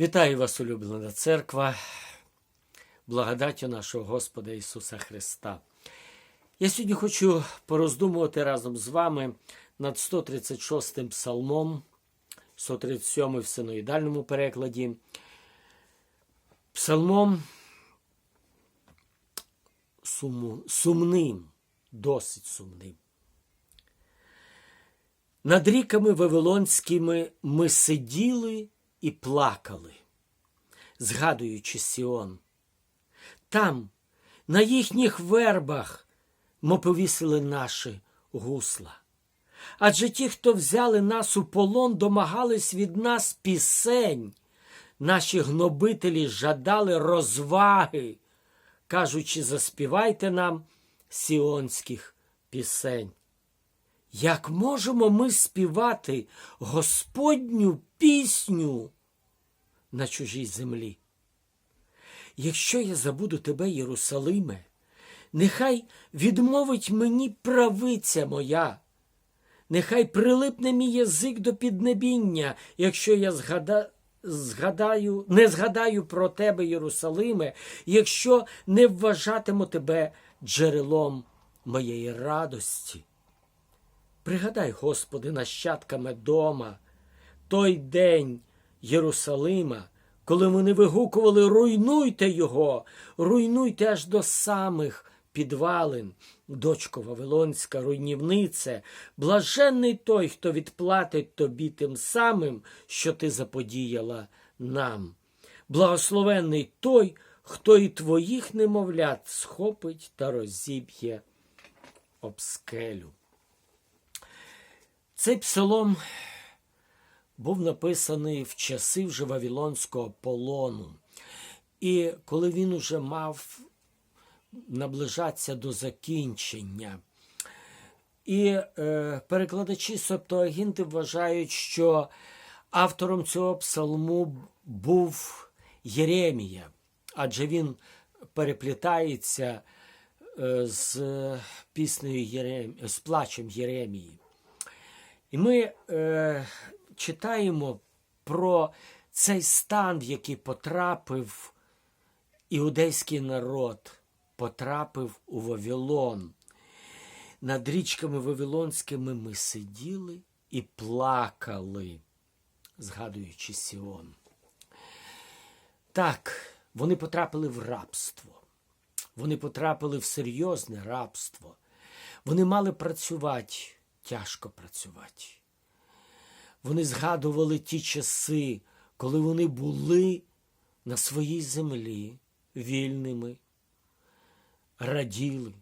Вітаю вас, улюблена церква, благодаттю нашого Господа Ісуса Христа. Я сьогодні хочу пороздумувати разом з вами над 136 м псалмом, 137 в синоїдальному перекладі. Псалмом суму, сумним, досить сумним. Над ріками Вавилонськими ми сиділи і плакали, згадуючи Сіон. Там, на їхніх вербах, ми повісили наші гусла. Адже ті, хто взяли нас у полон, домагались від нас пісень. Наші гнобителі жадали розваги, кажучи, заспівайте нам сіонських пісень. Як можемо ми співати Господню пісню на чужій землі? Якщо я забуду тебе, Єрусалиме, нехай відмовить мені правиця моя, нехай прилипне мій язик до піднебіння, якщо я згада... згадаю, не згадаю про тебе, Єрусалиме, якщо не вважатиму тебе джерелом моєї радості. Пригадай, Господи, нащадками дома, той день Єрусалима, коли вони вигукували руйнуйте його, руйнуйте аж до самих підвалин, дочко Вавилонська, руйнівнице, блаженний той, хто відплатить тобі тим самим, що ти заподіяла нам. Благословенний той, хто і твоїх немовлят схопить та розіб'є об скелю. Цей псалом був написаний в часи вже Вавилонського полону. І коли він уже мав наближатися до закінчення. І е, перекладачі Септуагінти вважають, що автором цього псалму був Єремія, адже він переплітається е, з піснею Єрем... з плачем Єремії. І ми е, читаємо про цей стан, в який потрапив іудейський народ, потрапив у Вавилон. Над річками Вавилонськими ми сиділи і плакали, згадуючи Сіон. Так, вони потрапили в рабство. Вони потрапили в серйозне рабство. Вони мали працювати тяжко працювати. Вони згадували ті часи, коли вони були на своїй землі вільними, раділи,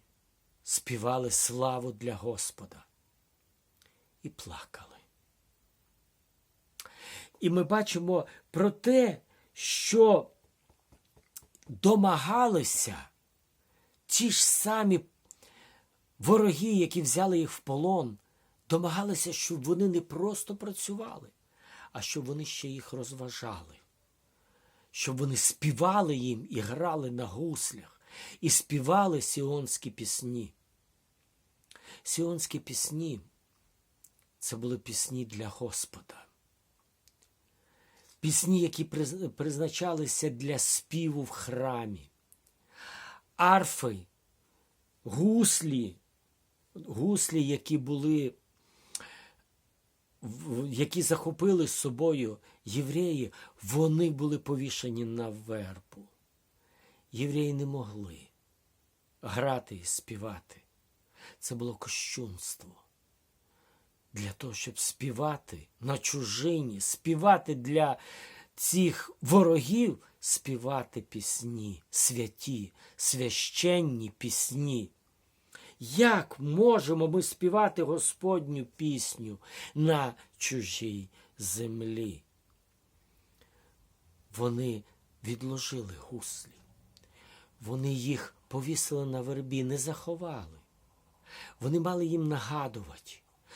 співали славу для Господа і плакали. І ми бачимо про те, що домагалися ті ж самі вороги, які взяли їх в полон домагалися, щоб вони не просто працювали, а щоб вони ще їх розважали, щоб вони співали їм і грали на гуслях, і співали сіонські пісні. Сіонські пісні це були пісні для Господа. Пісні, які призначалися для співу в храмі, арфи, гуслі, гуслі, які були які захопили з собою євреї, вони були повішені на вербу. Євреї не могли грати і співати. Це було кощунство. Для того, щоб співати на чужині, співати для цих ворогів, співати пісні, святі, священні пісні. Як можемо ми співати Господню пісню на чужій землі? Вони відложили гуслі, вони їх повісили на вербі, не заховали. Вони мали їм нагадувати,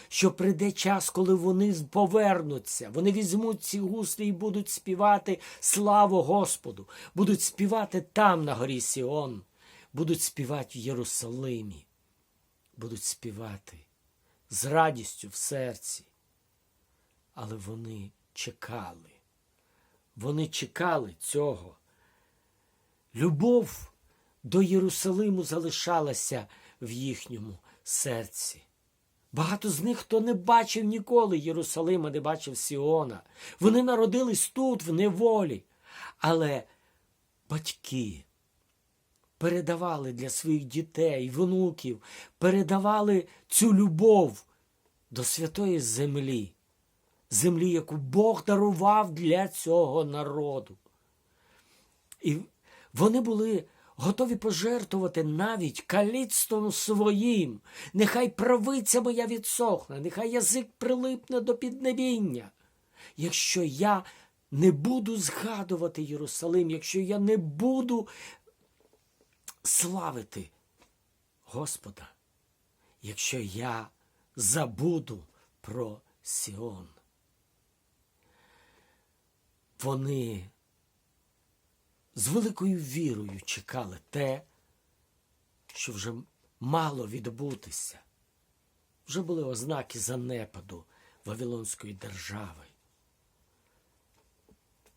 що прийде час, коли вони повернуться, вони візьмуть ці гуслі і будуть співати славу Господу, будуть співати там, на горі Сіон, будуть співати в Єрусалимі будуть співати з радістю в серці. Але вони чекали, Вони чекали цього. Любов до Єрусалиму залишалася в їхньому серці. Багато з них, хто не бачив ніколи Єрусалима, не бачив Сіона. Вони народились тут, в неволі. Але батьки передавали для своїх дітей, внуків, передавали цю любов до святої землі, землі, яку Бог дарував для цього народу. І вони були готові пожертвувати навіть каліцтвом своїм. Нехай правиця моя відсохне, нехай язик прилипне до піднебіння. Якщо я не буду згадувати Єрусалим, якщо я не буду славити Господа, якщо я забуду про Сіон. Вони з великою вірою чекали те, що вже мало відбутися. Вже були ознаки занепаду Вавилонської держави.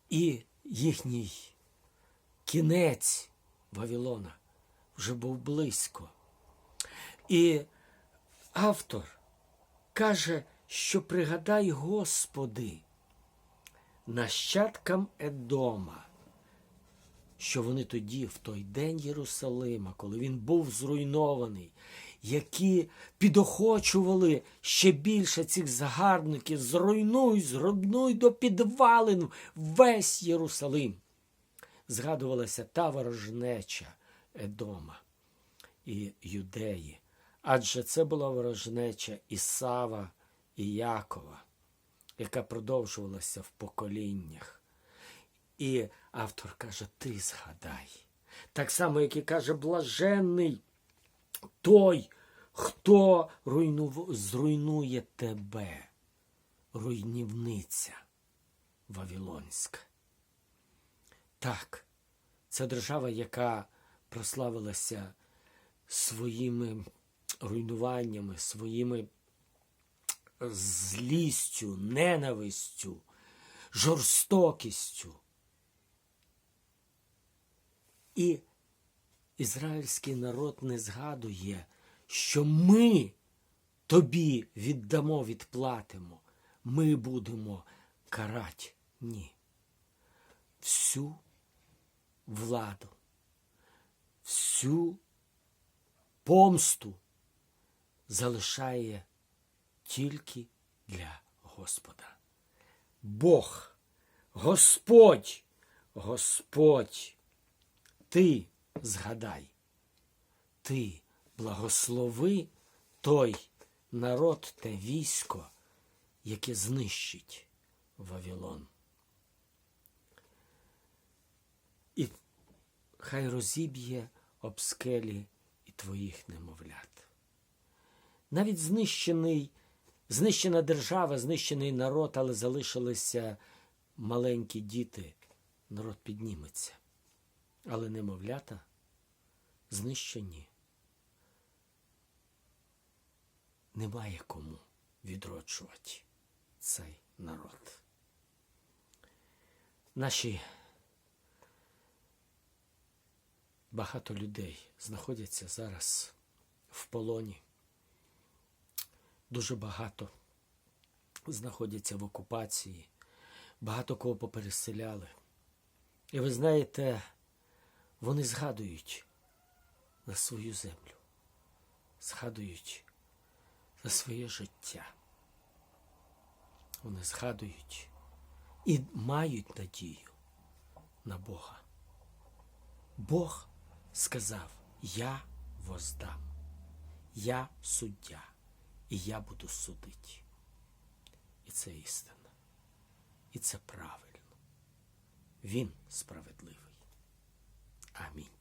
І їхній кінець Вавилона вже був близько. І автор каже, що пригадай, Господи, нащадкам Едома, що вони тоді, в той день Єрусалима, коли він був зруйнований, які підохочували ще більше цих загарбників, зруйнуй, зруйнуй до підвалин весь Єрусалим. Згадувалася та ворожнеча Едома і Юдеї, адже це була ворожнеча Ісава і Якова, яка продовжувалася в поколіннях. І автор каже: Ти згадай. Так само, як і каже блаженний той, хто руйнув... зруйнує тебе, руйнівниця Вавилонська. Так, це держава, яка прославилася своїми руйнуваннями, своїми злістю, ненавистю, жорстокістю. І ізраїльський народ не згадує, що ми тобі віддамо, відплатимо, ми будемо карати. Ні. Всю владу, всю помсту залишає тільки для Господа. Бог, Господь, Господь, ти згадай, ти благослови той народ те військо, яке знищить Вавилон. І хай розіб'є об скелі і твоїх немовлят. Навіть знищений, знищена держава, знищений народ, але залишилися маленькі діти, народ підніметься. Але немовлята знищені. Немає кому відроджувати цей народ. Наші багато людей знаходяться зараз в полоні. Дуже багато знаходяться в окупації, багато кого попереселяли. І ви знаєте, вони згадують на свою землю, згадують за своє життя. Вони згадують і мають надію на Бога. Бог сказав: Я воздам, я суддя, і я буду судити. І це істина. І це правильно. Він справедливий. Амінь.